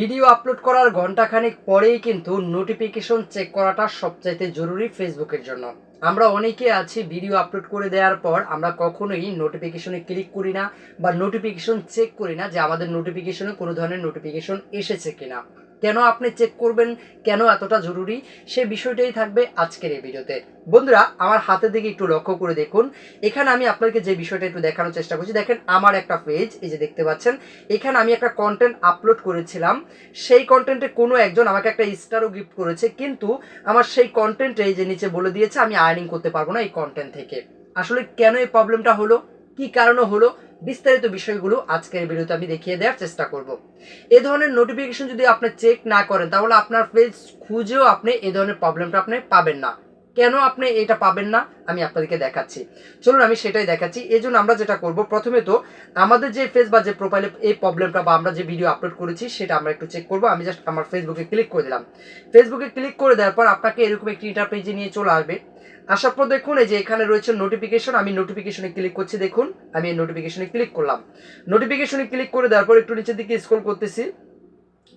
Video upload করার ঘন্টাখানেক পরেই কিন্তু নোটিফিকেশন চেক করাটা সবচাইতে জরুরি ফেসবুকের জন্য। আমরা অনেকে আছি ভিডিও আপলোড করে দেওয়ার পর আমরা কখনোই নোটিফিকেশনে ক্লিক করি না বা নোটিফিকেশন চেক করি না যে আমাদের নোটিফিকেশনে কোনো ধরনের নোটিফিকেশন এসেছে কিনা। কেন আপনি চেক করবেন, কেন এতটা জরুরি সে বিষয়টাই থাকবে আজকের এই ভিডিওতে। বন্ধুরা, আমার হাতের দিকে একটু লক্ষ্য করে দেখুন। এখানে আমি আপনাকে যে বিষয়টা একটু দেখানোর চেষ্টা করছি, দেখেন আমার একটা পেজ এই যে দেখতে পাচ্ছেন। এখানে আমি একটা কন্টেন্ট আপলোড করেছিলাম। সেই কন্টেন্টে কোনো একজন আমাকে একটা স্টারও গিফট করেছে, কিন্তু আমার সেই কন্টেন্টে এই যে নিচে বলে দিয়েছে, আমি আর্নিং করতে পারব না এই কন্টেন্ট থেকে। আসলে কেন এই প্রবলেমটা হলো? কি কারণে হলো, বিস্তারিত বিষয়গুলো আজকের ভিডিওতে আমি দেখিয়ে দেওয়ার চেষ্টা করব। এ ধরনের নোটিফিকেশন যদি আপনি চেক না করেন, তাহলে আপনার পেজ খুঁজেও আপনি এ ধরনের প্রবলেমটা আপনি পাবেন না। কেন আপনি এটা পাবেন না? আমি আপনাদেরকে দেখাচ্ছি। চলুন আমি সেটাই দেখাচ্ছি। এই জন্য আমরা যেটা করব, প্রথমে তো আমাদের যে ফেস বা যে প্রোফাইলে এই প্রবলেমটা বা আমরা যে ভিডিও আপলোড করেছি, সেটা আমরা একটু চেক করব। আমি জাস্ট আমার ফেসবুকে ক্লিক করে দিলাম। ফেসবুকে ক্লিক করে দেওয়ার পর আপনাকে এরকম একটি ইন্টারপেজে নিয়ে চলে আসবে। আসার পর দেখুন, এই যে এখানে রয়েছে নোটিফিকেশন আমি নোটিফিকেশনে ক্লিক করছি, দেখুন। আমি এই নোটিফিকেশনে ক্লিক করলাম। নোটিফিকেশনে ক্লিক করে দেওয়ার পর একটু নিচের দিকে স্ক্রল করতেছি।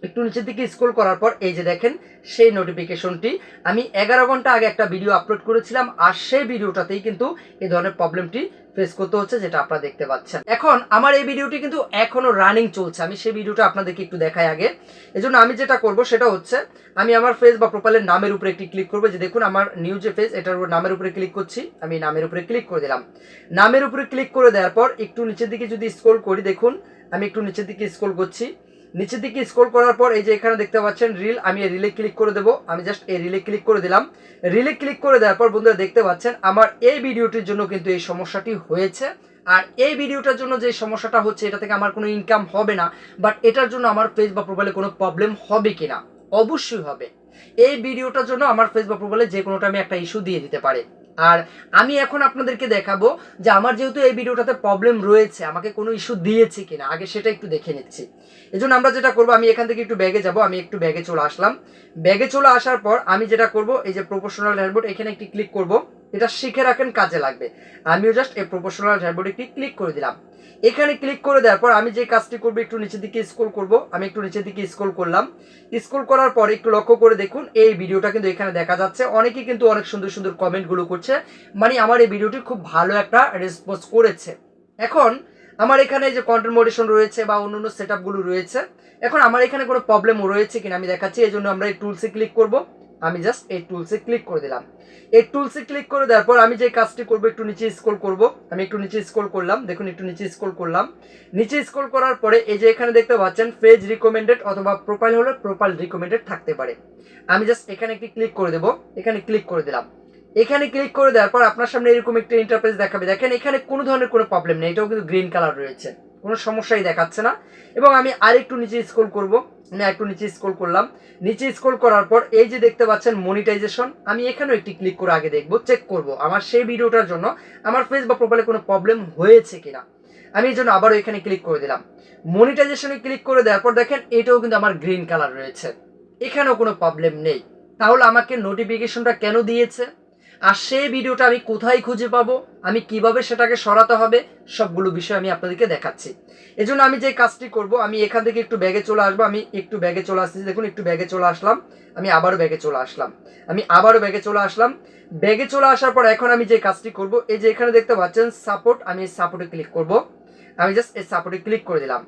একটু নিচের দিকে স্ক্রল করার পর এই যে দেখেন, সেই নোটিফিকেশনটি আমি এগারো ঘণ্টা আগে একটা ভিডিও আপলোড করেছিলাম আর সেই ভিডিওটাতেই কিন্তু এই ধরনের প্রবলেমটি ফেস করতে হচ্ছে যেটা আপনারা দেখতে পাচ্ছেন। এখন আমার এই ভিডিওটি কিন্তু এখনও রানিং চলছে। আমি সেই ভিডিওটা আপনাদেরকে একটু দেখাই আগে। এজন্য আমি যেটা করব সেটা হচ্ছে, আমি আমার ফেস বা প্রোফাইলের নামের উপরে একটি ক্লিক করব। যে দেখুন, আমার নিউ যে ফেস এটার উপর নামের উপরে ক্লিক করছি। আমি নামের উপরে ক্লিক করে দিলাম। নামের উপরে ক্লিক করে দেওয়ার পর একটু নিচের দিকে যদি স্ক্রল করি, দেখুন, আমি একটু নিচের দিকে স্ক্রল করছি। নিচের দিকে স্ক্রল করার পর এই যে এখানে দেখতে পাচ্ছেন রিল আমি এই রিলে ক্লিক করে দেবো। আমি জাস্ট এই রিলে ক্লিক করে দিলাম। রিলে ক্লিক করে দেওয়ার পর বন্ধুরা দেখতে পাচ্ছেন, আমার এই ভিডিওটির জন্য কিন্তু এই সমস্যাটি হয়েছে। আর এই ভিডিওটার জন্য যে সমস্যাটা হচ্ছে, এটা থেকে আমার কোনো ইনকাম হবে না বাট এটার জন্য আমার ফেস বা প্রোফাইলে কোনো প্রবলেম হবে কিনা? অবশ্যই হবে। এই ভিডিওটার জন্য আমার ফেস বা প্রোফাইলে যে কোনোটা আমি একটা ইস্যু দিয়ে দিতে পারে। আর আমি এখন আপনাদেরকে দেখাবো যে আমার যেহেতু এই ভিডিওটাতে প্রবলেম রয়েছে, আমাকে কোনো ইস্যু দিয়েছে কিনা, আগে সেটা একটু দেখে নিচ্ছি। এই জন্য আমরা যেটা করব, আমি এখান থেকে একটু ব্যাগে যাব, আমি একটু ব্যাগে চলে আসলাম। ব্যাগে চলে আসার পর আমি যেটা করব, এই যে প্রফেশনাল ড্যাশবোর্ড এখানে একটি ক্লিক করব। এটা শিখে রাখেন, কাজে লাগবে। আমিও জাস্ট এই প্রফেশনাল ড্যাশবোর্ডে ক্লিক করে দিলাম। এখানে ক্লিক করে দেওয়ার পর আমি যে কাজটি করব, একটু নিচের দিকে স্ক্রল করব। আমি একটু নিচের দিকে স্ক্রল করলাম। স্ক্রল করার পর একটু লক্ষ্য করে দেখুন, এই ভিডিওটা কিন্তু এখানে দেখা যাচ্ছে। অনেকে কিন্তু অনেক সুন্দর সুন্দর কমেন্টগুলো করছে। মানে আমার এই ভিডিওটি খুব ভালো একটা রেসপন্স করেছে। এখন আমার এখানে যে কন্টেন্ট মোডেশন রয়েছে বা অন্য অন্য সেট রয়েছে, এখন আমার এখানে কোনো প্রবলেম রয়েছে কিনা আমি দেখাচ্ছি, এই জন্য আমরা এই টুলসে ক্লিক করব। আমি জাস্ট এই টুলসে ক্লিক করে দিলাম। এই টুলসে ক্লিক করে দেওয়ার পর আমি যে কাজটি করব, একটু নিচে স্ক্রল করব। আমি একটু নিচে স্ক্রল করলাম, দেখুন একটু নিচে স্ক্রল করলাম। নিচে স্ক্রল করার পরে এই যে এখানে দেখতে পাচ্ছেন পেজ রিকমেন্ডেড অথবা প্রোফাইল হলে প্রোফাইল রিকমেন্ডেড থাকতে পারে। আমি জাস্ট এখানে একটি ক্লিক করে দেবো, এখানে ক্লিক করে দিলাম। এখানে ক্লিক করে দেওয়ার পর আপনার সামনে এরকম একটা ইন্টারফেস দেখাবে। দেখেন এখানে কোনো ধরনের কোনো প্রবলেম নেই, এটাও কিন্তু গ্রিন কালার রয়েছে। কোনো সমস্যাই দেখাচ্ছে না। এবং আমি আরেকটু নিচে স্ক্রল করব। একটু নিচে স্ক্রল করলাম। নিচে স্ক্রল করার পর এই যে দেখতে পাচ্ছেন মনিটাইজেশন আমি এখানেও একটি ক্লিক করে আগে দেখব চেক করব। আমার সেই ভিডিওটার জন্য আমার ফেস বা প্রোফাইলে কোনো প্রবলেম হয়েছে কিনা। আমি এই জন্য আবারও এখানে ক্লিক করে দিলাম। মনিটাইজেশনে ক্লিক করে দেওয়ার পর দেখেন, এটাও কিন্তু আমার গ্রিন কালার রয়েছে। এখানেও কোনো প্রবলেম নেই। তাহলে আমাকে নোটিফিকেশনটা কেন দিয়েছে? আর সেই ভিডিওটা আমি কোথায় খুঁজে পাবো, আমি কীভাবে সেটাকে সরাতে হবে, সবগুলো বিষয় আমি আপনাদেরকে দেখাচ্ছি। এজন্য আমি যে কাজটি করব, আমি এখান থেকে একটু ব্যাগে চলে আসব, আমি একটু ব্যাগে চলে আসতেছি, দেখুন, একটু ব্যাগে চলে আসলাম, আমি আবারও ব্যাগে চলে আসলাম, আমি আবারও ব্যাগে চলে আসলাম। ব্যাগে চলে আসার পর এখন আমি যে কাজটি করব, এই যে এখানে দেখতে পাচ্ছেন, সাপোর্ট, আমি এই সাপোর্টে ক্লিক করব। আমি জাস্ট এই সাপোর্টে ক্লিক করে দিলাম।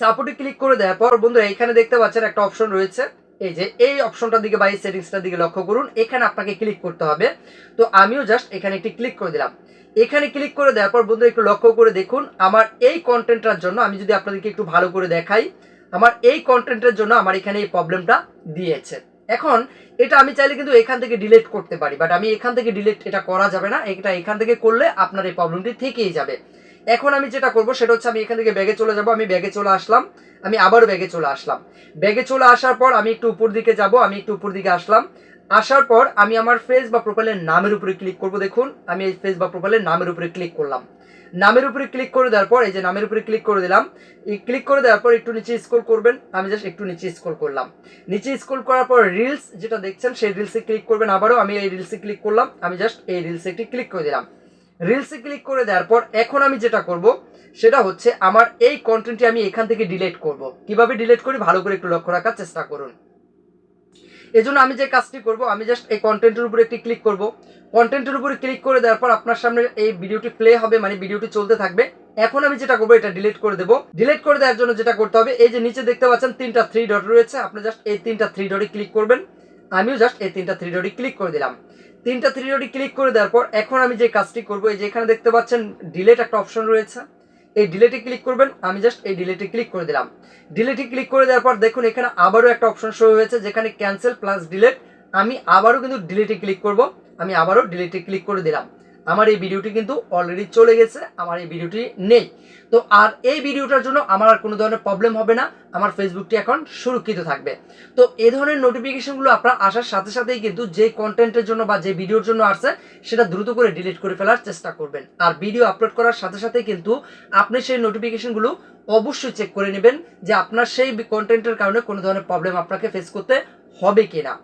সাপোর্টে ক্লিক করে দেওয়ার পর বন্ধুরা, এখানে দেখতে পাচ্ছেন একটা অপশন রয়েছে এই যে, এই অপশনটার দিকে বা এই সেটিংসটার দিকে লক্ষ্য করুন। এখানে আপনাকে ক্লিক করতে হবে। তো আমিও জাস্ট এখানে একটি ক্লিক করে দিলাম। এখানে ক্লিক করে দেওয়ার পর বন্ধু একটু লক্ষ্য করে দেখুন, আমার এই কন্টেন্টটার জন্য আমি যদি আপনাদেরকে একটু ভালো করে দেখাই, আমার এই কন্টেন্টের জন্য আমার এখানে এই প্রবলেমটা দিয়েছে। এখন এটা আমি চাইলে কিন্তু এখান থেকে ডিলিট করতে পারি, বাট আমি এখান থেকে ডিলিট এটা করা যাবে না। এটা এখান থেকে করলে আপনার এই প্রবলেমটি থেকেই যাবে। এখন আমি যেটা করব সেটা হচ্ছে আমি এখান থেকে ব্যাগে চলে যাব, আমি ব্যাগে চলে আসলাম, আমি আবারও ব্যাগে চলে আসলাম। ব্যাগে চলে আসার পর আমি একটু উপর দিকে যাব, আমি একটু উপর দিকে আসলাম। আসার পর আমি আমার ফেস বা প্রোফাইলের নামের উপরে ক্লিক করব, দেখুন, আমি এই ফেস বা প্রোফাইলের নামের উপরে ক্লিক করলাম। নামের উপরে ক্লিক করে দেওয়ার পর, এই যে নামের উপরে ক্লিক করে দিলাম, এই ক্লিক করে দেওয়ার পর একটু নিচে স্ক্রল করবেন, আমি জাস্ট একটু নিচে স্ক্রল করলাম। নিচে স্ক্রল করার পর রিলস যেটা দেখছেন, সেই রিলসে ক্লিক করবেন আবারও, আমি এই রিলসে ক্লিক করলাম, আমি জাস্ট এই রিলসে একটি ক্লিক করে দিলাম। রিলসে ক্লিক করে দেওয়ার পর এখন আমি যেটা করব, সেটা হচ্ছে আমার এই কন্টেন্টটি আমি এখান থেকে ডিলিট করব। কীভাবে ডিলিট করি? ভালো করে একটু লক্ষ্য রাখার চেষ্টা করুন। এজন্য আমি যে কাজটি করব, আমি জাস্ট এই কন্টেন্টের উপরে একটি ক্লিক করব। কন্টেন্টের উপরে ক্লিক করে দেওয়ার পর আপনার সামনে এই ভিডিওটি প্লে হবে মানে ভিডিওটি চলতে থাকবে। এখন আমি যেটা করব, এটা ডিলিট করে দেবো। ডিলিট করে দেওয়ার জন্য যেটা করতে হবে, এই যে নিচে দেখতে পাচ্ছেন তিনটা থ্রি ডট রয়েছে। আপনি জাস্ট এই তিনটা থ্রি ডটে ক্লিক করবেন। আমিও জাস্ট এই তিনটা থ্রি ডটে ক্লিক করে দিলাম। তিনটা থ্রি ডটে ক্লিক করে দেওয়ার পর এখন আমি যে কাজটি করব, এই যে এখানে দেখতে পাচ্ছেন ডিলেট একটা অপশন রয়েছে। এই ডিলেটে ক্লিক করবেন, আমি জাস্ট এই ডিলেটে ক্লিক করে দিলাম। ডিলেটে ক্লিক করে দেওয়ার পর দেখুন এখানে আবারও একটা অপশন শো হয়েছে, যেখানে ক্যান্সেল প্লাস ডিলেট আমি আবারও কিন্তু ডিলেটে ক্লিক করব, আমি আবারও ডিলেটে ক্লিক করে দিলাম। আমার এই ভিডিওটি কিন্তু অলরেডি চলে গেছে, আমার এই ভিডিওটি নেই। তো আর এই ভিডিওটার জন্য আমার আর কোনো ধরনের প্রবলেম হবে না, আমার ফেসবুকটি এখন সুরক্ষিত থাকবে। তো এই ধরনের নোটিফিকেশনগুলো আপনার আসার সাথে সাথেই কিন্তু যে কন্টেন্টের জন্য বা যে ভিডিওর জন্য আসছে, সেটা দ্রুত করে ডিলিট করে ফেলার চেষ্টা করবেন। আর ভিডিও আপলোড করার সাথে সাথে কিন্তু আপনি সেই নোটিফিকেশনগুলো অবশ্যই চেক করে নেবেন যে আপনার সেই কন্টেন্টের কারণে কোনো ধরনের প্রবলেম আপনাকে ফেস করতে হবে কিনা।